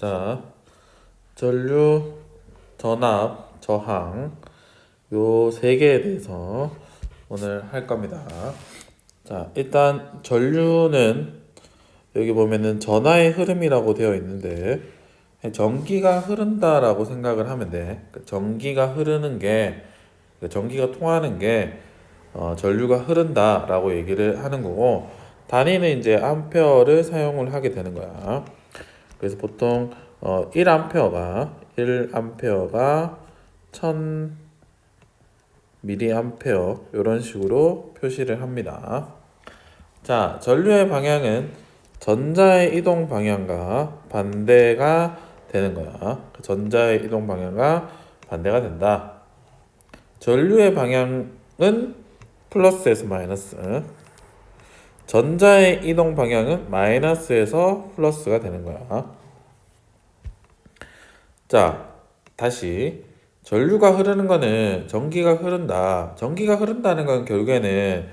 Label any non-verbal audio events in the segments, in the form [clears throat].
자, 전류, 전압, 저항 요 세 개에 대해서 오늘 할 겁니다. 자, 일단 전류는 여기 보면은 전하의 흐름이라고 되어 있는데 전기가 흐른다라고 생각을 하면 돼. 그 전기가 흐르는 게그 전기가 통하는 게 어, 전류가 흐른다라고 얘기를 하는 거고 단위는 이제 암페어를 사용을 하게 되는 거야. 그래서 보통 어, 1암페어가 1암페어가 1000 미리암페어 이런 식으로 표시를 합니다. 자, 전류의 방향은 전자의 이동 방향과 반대가 되는 거야. 그 전자의 이동 방향과 반대가 된다. 전류의 방향은 플러스에서 마이너스. 전자의 이동 방향은 마이너스에서 플러스가 되는 거야. 자, 다시 전류가 흐르는 거는 전기가 흐른다. 전기가 흐른다는 건 결국에는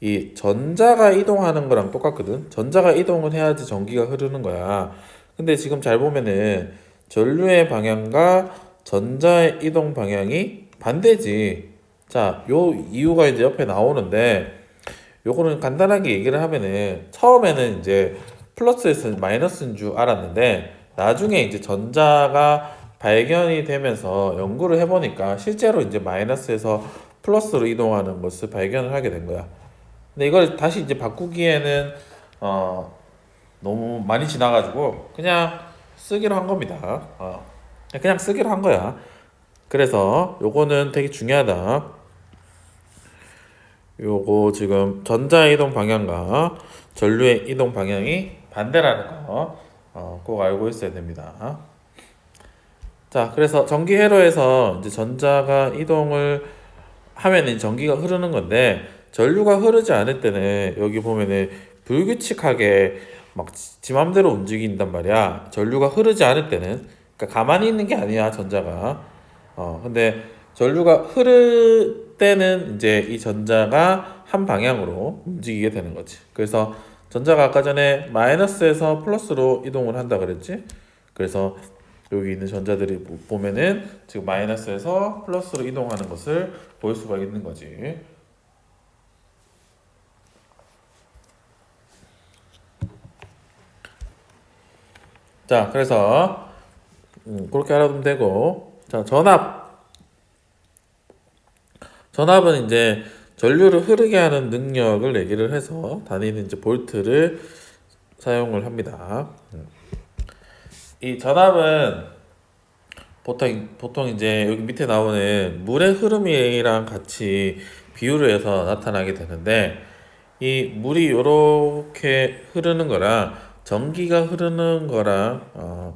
이 전자가 이동하는 거랑 똑같거든. 전자가 이동을 해야지 전기가 흐르는 거야. 근데 지금 잘 보면은 전류의 방향과 전자의 이동 방향이 반대지. 자, 요 이유가 이제 옆에 나오는데 요거는 간단하게 얘기를 하면은 처음에는 이제 플러스에서 마이너스인 줄 알았는데 나중에 이제 전자가 발견이 되면서 연구를 해보니까 실제로 이제 마이너스에서 플러스로 이동하는 것을 발견을 하게 된 거야. 근데 이걸 다시 이제 바꾸기에는 어 너무 많이 지나가지고 그냥 쓰기로 한 겁니다. 어 그냥 쓰기로 한 거야. 그래서 요거는 되게 중요하다. 요거 지금 전자 이동 방향과 전류의 이동 방향이 반대라는 거, 어, 꼭 알고 있어야 됩니다. 자, 그래서 전기 회로에서 이제 전자가 이동을 하면 이 전기가 흐르는 건데, 전류가 흐르지 않을 때는 여기 보면은 불규칙하게 막 지 맘대로 움직인단 말이야. 전류가 흐르지 않을 때는, 그러니까 가만히 있는 게 아니야, 전자가. 어, 근데 전류가 흐를 때는 이제 이 전자가 한 방향으로 움직이게 되는 거지. 그래서 전자가 아까 전에 마이너스에서 플러스로 이동을 한다 그랬지. 그래서 여기 있는 전자들이 보- 보면은 지금 마이너스에서 플러스로 이동하는 것을 볼 수가 있는 거지. 자, 그래서 음, 그렇게 알아두면 되고, 자, 전압. 전압은 이제 전류를 흐르게 하는 능력을 얘기를 해서 단위는 이제 볼트를 사용을 합니다. 음. 이 전압은 보통 보통 이제 여기 밑에 나오는 물의 흐름이랑 같이 비유를 해서 나타나게 되는데 이 물이 이렇게 흐르는 거랑 전기가 흐르는 거랑 어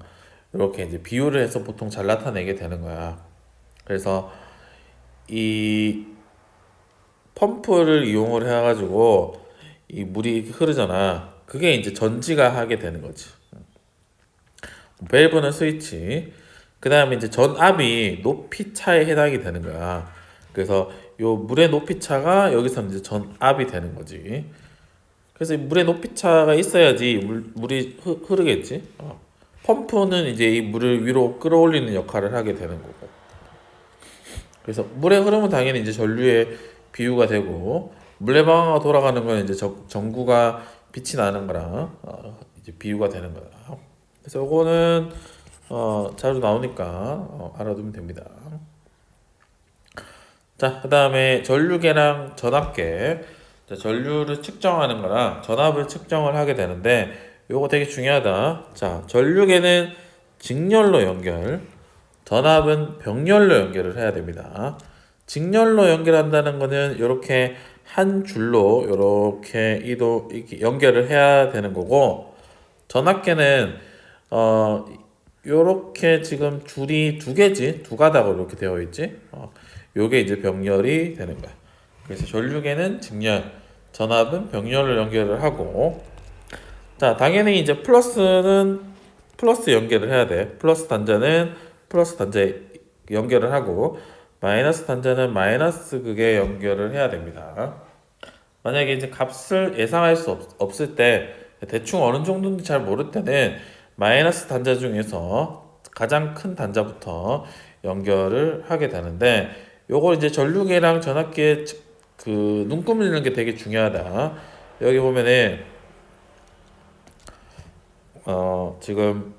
이렇게 이제 비유를 해서 보통 잘 나타내게 되는 거야. 그래서 이 펌프를 이용을 해가지고 이 물이 흐르잖아. 그게 이제 전지가 하게 되는 거지. 밸브는 스위치. 그 다음에 이제 전압이 높이 차에 해당이 되는 거야. 그래서 요 물의 높이 차가 여기서 이제 전압이 되는 거지. 그래서 이 물의 높이 차가 있어야지 물, 물이 흐, 흐르겠지. 어. 펌프는 이제 이 물을 위로 끌어올리는 역할을 하게 되는 거고. 그래서 물의 흐름은 당연히 이제 전류의 비유가 되고 물레 방아가 돌아가는 건 이제 저- 전구가 빛이 나는 거랑 어, 이제 비유가 되는 거야. 그래서 요거는 어, 자주 나오니까 어, 알아두면 됩니다. 자, 그 다음에 전류계랑 전압계. 자, 전류를 측정하는 거랑 전압을 측정을 하게 되는데 요거 되게 중요하다. 자, 전류계는 직렬로 연결, 전압은 병렬로 연결을 해야 됩니다. 직렬로 연결한다는 거는 이렇게 한 줄로 이렇게 이도 연결을 해야 되는 거고 전압계는 어 요렇게 지금 줄이 두 개지? 두 가닥으로 이렇게 되어 있지? 어 요게 이제 병렬이 되는 거야. 그래서 전류계는 직렬 전압은 병렬로 연결을 하고. 자 당연히 이제 플러스는 플러스 연결을 해야 돼. 플러스 단자는 플러스 단자에 연결을 하고 마이너스 단자는 마이너스 극에 연결을 해야 됩니다. 만약에 이제 값을 예상할 수 없, 없을 때 대충 어느 정도인지 잘 모를 때는 마이너스 단자 중에서 가장 큰 단자부터 연결을 하게 되는데 요거 이제 전류계랑 전압계 그 눈금 읽는 게 되게 중요하다. 여기 보면은 어 지금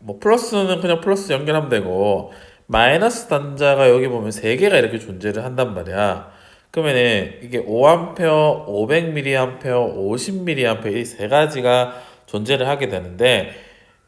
뭐 플러스는 그냥 플러스 연결하면 되고 마이너스 단자가 여기 보면 세 개가 이렇게 존재를 한단 말이야. 그러면은 이게 5A, 500mA, 50mA 이 세 가지가 존재를 하게 되는데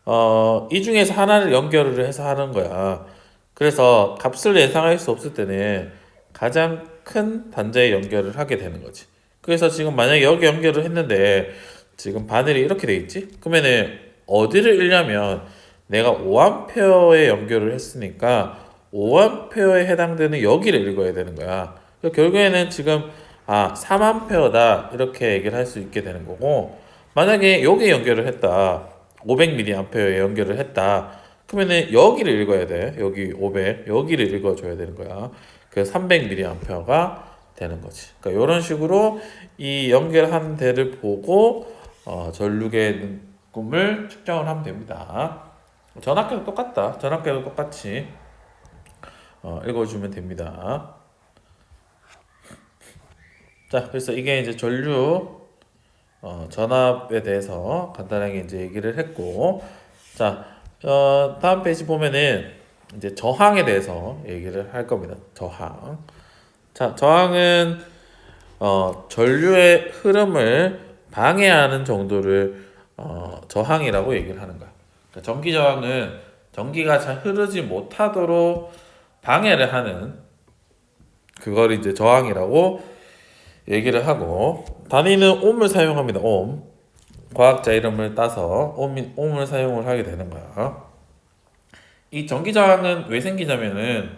어, 이 중에서 하나를 연결을 해서 하는 거야. 그래서 값을 예상할 수 없을 때는 가장 큰 단자에 연결을 하게 되는 거지. 그래서 지금 만약에 여기 연결을 했는데 지금 바늘이 이렇게 돼 있지? 그러면은 어디를 읽냐면 내가 5A에 연결을 했으니까 5A에 해당되는 여기를 읽어야 되는 거야. 결국에는 지금 아 3A다 이렇게 얘기를 할 수 있게 되는 거고 만약에 여기 연결을 했다 500mA에 연결을 했다. 그러면은 여기를 읽어야 돼. 여기 500 여기를 읽어줘야 되는 거야. 그래서 300mA가 되는 거지. 그러니까 이런 식으로 이 연결한 대를 보고 어, 전류계 꿈을 측정을 하면 됩니다. 전압계도 똑같다. 전압계도 똑같이 어, 읽어주면 됩니다. 자, 그래서 이게 이제 전류 어, 전압에 대해서 간단하게 이제 얘기를 했고, 자, 어, 다음 페이지 보면은 이제 저항에 대해서 얘기를 할 겁니다. 저항. 자, 저항은 어, 전류의 흐름을 방해하는 정도를 어, 저항이라고 얘기를 하는 거야. 그러니까 전기 저항은 전기가 잘 흐르지 못하도록 방해를 하는 그걸 이제 저항이라고 얘기를 하고 단위는 옴을 사용합니다. 옴 과학자 이름을 따서 옴, 옴을 사용을 하게 되는 거야. 이 전기 저항은 왜 생기냐면은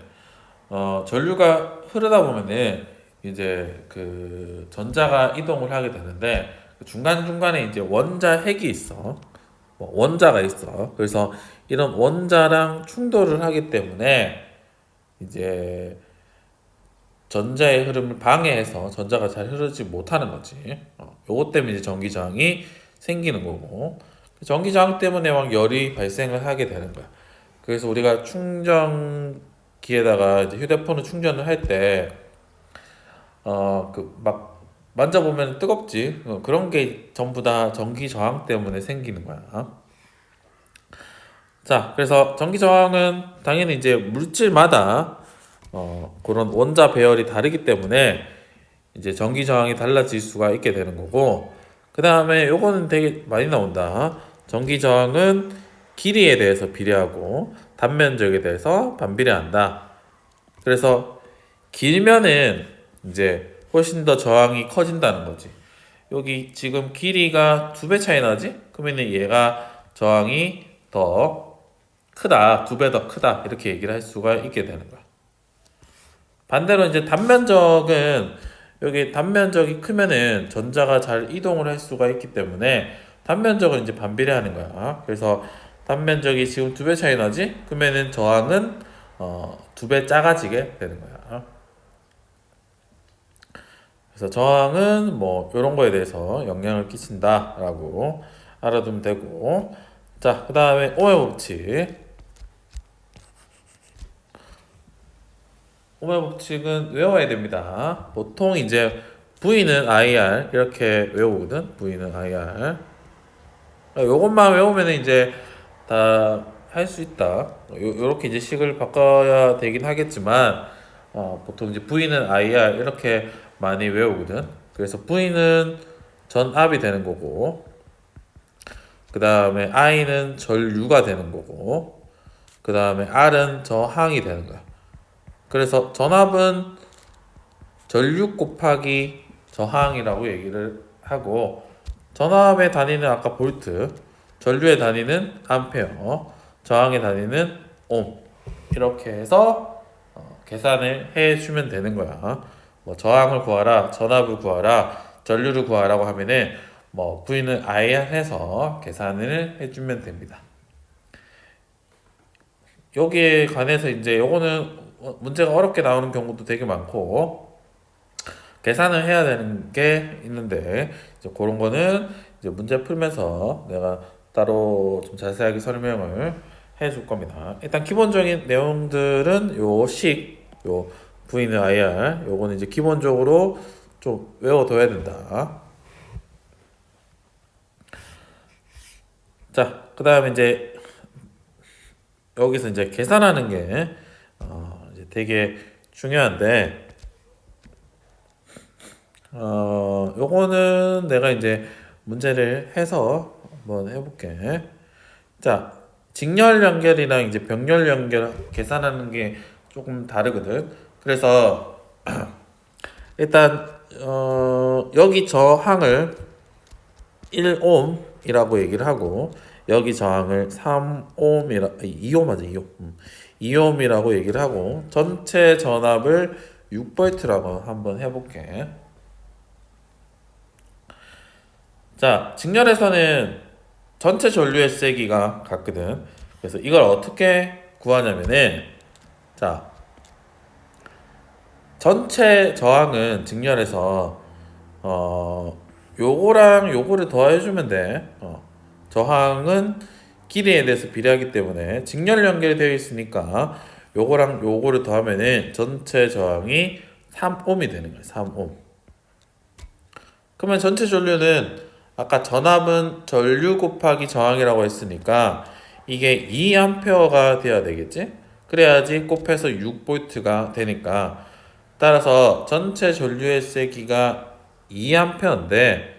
어, 전류가 흐르다 보면은 이제 그 전자가 이동을 하게 되는데 중간 중간에 이제 원자 핵이 있어. 뭐 원자가 있어. 그래서 이런 원자랑 충돌을 하기 때문에 이제 전자의 흐름을 방해해서 전자가 잘 흐르지 못하는 거지. 어, 요것 때문에 이제 전기 저항이 생기는 거고. 전기 저항 때문에 막 열이 발생을 하게 되는 거야. 그래서 우리가 충전기에다가 이제 휴대폰을 충전을 할 때, 어, 그, 막, 만져보면 뜨겁지. 어, 그런 게 전부 다 전기 저항 때문에 생기는 거야. 자, 그래서 전기 저항은 당연히 이제 물질마다 어, 그런 원자 배열이 다르기 때문에 이제 전기 저항이 달라질 수가 있게 되는 거고 그 다음에 요거는 되게 많이 나온다. 전기 저항은 길이에 대해서 비례하고 단면적에 대해서 반비례한다. 그래서 길면은 이제 훨씬 더 저항이 커진다는 거지. 여기 지금 길이가 두 배 차이 나지? 그러면은 얘가 저항이 더 크다 두 배 더 크다 이렇게 얘기를 할 수가 있게 되는 거야 반대로 이제 단면적은 여기 단면적이 크면은 전자가 잘 이동을 할 수가 있기 때문에 단면적은 이제 반비례하는 거야. 그래서 단면적이 지금 두 배 차이 나지? 그러면은 저항은 어, 두 배 작아지게 되는 거야. 그래서 저항은 뭐 이런 거에 대해서 영향을 끼친다라고 알아두면 되고 자, 그 다음에 오해 법칙. 오메 법칙은 외워야 됩니다. 보통 이제 V는 IR 이렇게 외우거든. V는 IR. 요것만 외우면 이제 다 할 수 있다. 요, 요렇게 이제 식을 바꿔야 되긴 하겠지만 어, 보통 이제 V는 IR 이렇게 많이 외우거든. 그래서 V는 전압이 되는 거고 그 다음에 I는 전류가 되는 거고 그 다음에 R은 저항이 되는 거야. 그래서 전압은 전류 곱하기 저항이라고 얘기를 하고 전압의 단위는 아까 볼트, 전류의 단위는 암페어, 저항의 단위는 옴 이렇게 해서 어, 계산을 해주면 되는 거야. 뭐 저항을 구하라, 전압을 구하라, 전류를 구하라고 하면은 뭐 V는 I 해서 계산을 해주면 됩니다. 여기에 관해서 이제 요거는 어, 문제가 어렵게 나오는 경우도 되게 많고 계산을 해야 되는 게 있는데 이제 그런 거는 이제 문제 풀면서 내가 따로 좀 자세하게 설명을 해 줄 겁니다. 일단 기본적인 내용들은 요 식, 요 VNIR, 요거는 이제 기본적으로 좀 외워둬야 된다. 자, 그 다음에 이제 여기서 이제 계산하는 게 어, 되게 중요한데 어, 요거는 내가 이제 문제를 해서 한번 해볼게. 자, 직렬 연결이랑 이제 병렬 연결 계산하는 게 조금 다르거든. 그래서 [clears throat] 일단 어, 여기 저항을 1옴이라고 얘기를 하고 여기 저항을 3옴이라 2옴 맞아 2옴 음. 2옴이라고 얘기를 하고 전체 전압을 6볼트라고 한번 해볼게. 자, 직렬에서는 전체 전류의 세기가 같거든. 그래서 이걸 어떻게 구하냐면은 자, 전체 저항은 직렬에서 어 요거랑 요거를 더해주면 돼. 어, 저항은 길이에 대해서 비례하기 때문에 직렬 연결되어 있으니까 요거랑 요거를 더하면은 전체 저항이 3옴이 되는 거예요. 3옴. 그러면 전체 전류는 아까 전압은 전류 곱하기 저항이라고 했으니까 이게 2A가 돼야 되겠지? 그래야지 곱해서 6V가 되니까 따라서 전체 전류의 세기가 2A인데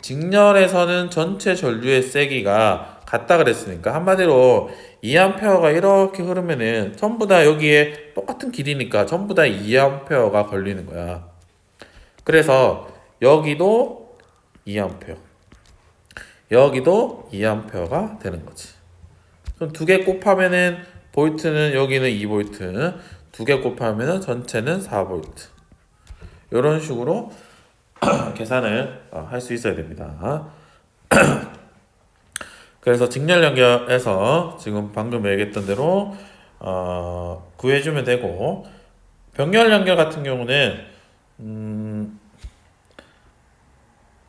직렬에서는 전체 전류의 세기가 같다 그랬으니까 한마디로 2A가 이렇게 흐르면은 전부 다 여기에 똑같은 길이니까 전부 다 2A가 걸리는 거야. 그래서 여기도 2A. 여기도 2A가 되는 거지. 그럼 두 개 곱하면은 볼트는 여기는 2볼트, 두 개 곱하면은 전체는 4볼트. 이런 식으로 [clears throat] 계산을 어, 할수 있어야 됩니다. [clears throat] 그래서 직렬 연결해서 지금 방금 얘기했던 대로 어, 구해주면 되고 병렬 연결 같은 경우는 음,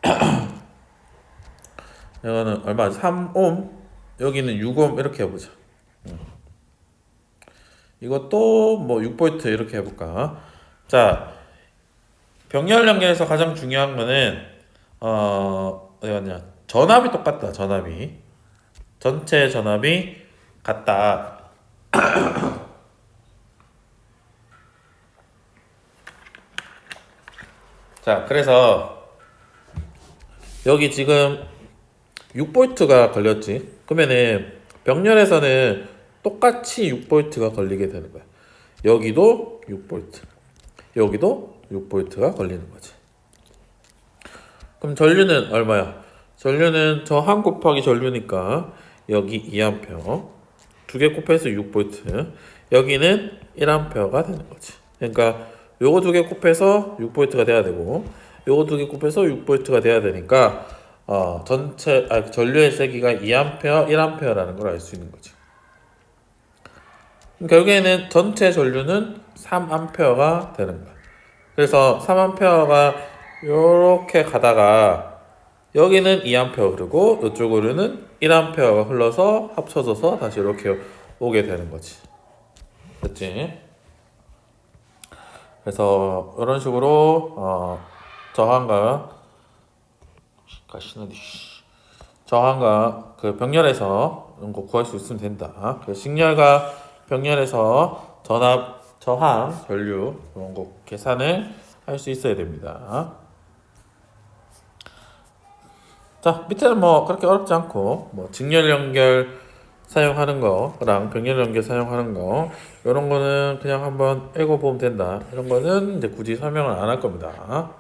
[clears throat] 이거는 얼마 3옴 여기는 6옴 이렇게 해보자. 음. 이것도 뭐 6볼트 이렇게 해볼까. 자 병렬 연결에서 가장 중요한 거는 어 갔냐. 전압이 똑같다 전압이. 전체 전압이 같다. [clears throat] 자 그래서 여기 지금 6볼트가 걸렸지. 그러면은 병렬에서는 똑같이 6볼트가 걸리게 되는 거야. 여기도 6볼트 여기도 6볼트가 걸리는 거지. 그럼 전류는 얼마야? 전류는 저항 곱하기 전류니까 여기 2A 두 개 곱해서 6볼트 여기는 1A가 되는 거지. 그러니까 요거 두 개 곱해서 6볼트가 돼야 되고 요거 두 개 곱해서 6볼트가 돼야 되니까 어, 전체 아, 전류의 세기가 2A, 1A라는 걸 알 수 있는 거지. 결국에는 전체 전류는 3A가 되는 거야. 그래서 3A가 이렇게 가다가 여기는 2A 흐르고 이쪽으로는 1A가 흘러서 합쳐져서 다시 이렇게 오게 되는 거지. 됐지? 그래서 이런 식으로 어, 저항과 가시나디 저항과 그 병렬에서 이런 거 구할 수 있으면 된다. 그 식렬과 병렬에서 전압 저항, 전류 이런 거 계산을 할 수 있어야 됩니다. 자 밑에는 뭐 그렇게 어렵지 않고 뭐 직렬 연결 사용하는 거랑 병렬 연결 사용하는 거 이런 거는 그냥 한번 읽어보면 된다. 이런 거는 이제 굳이 설명을 안 할 겁니다.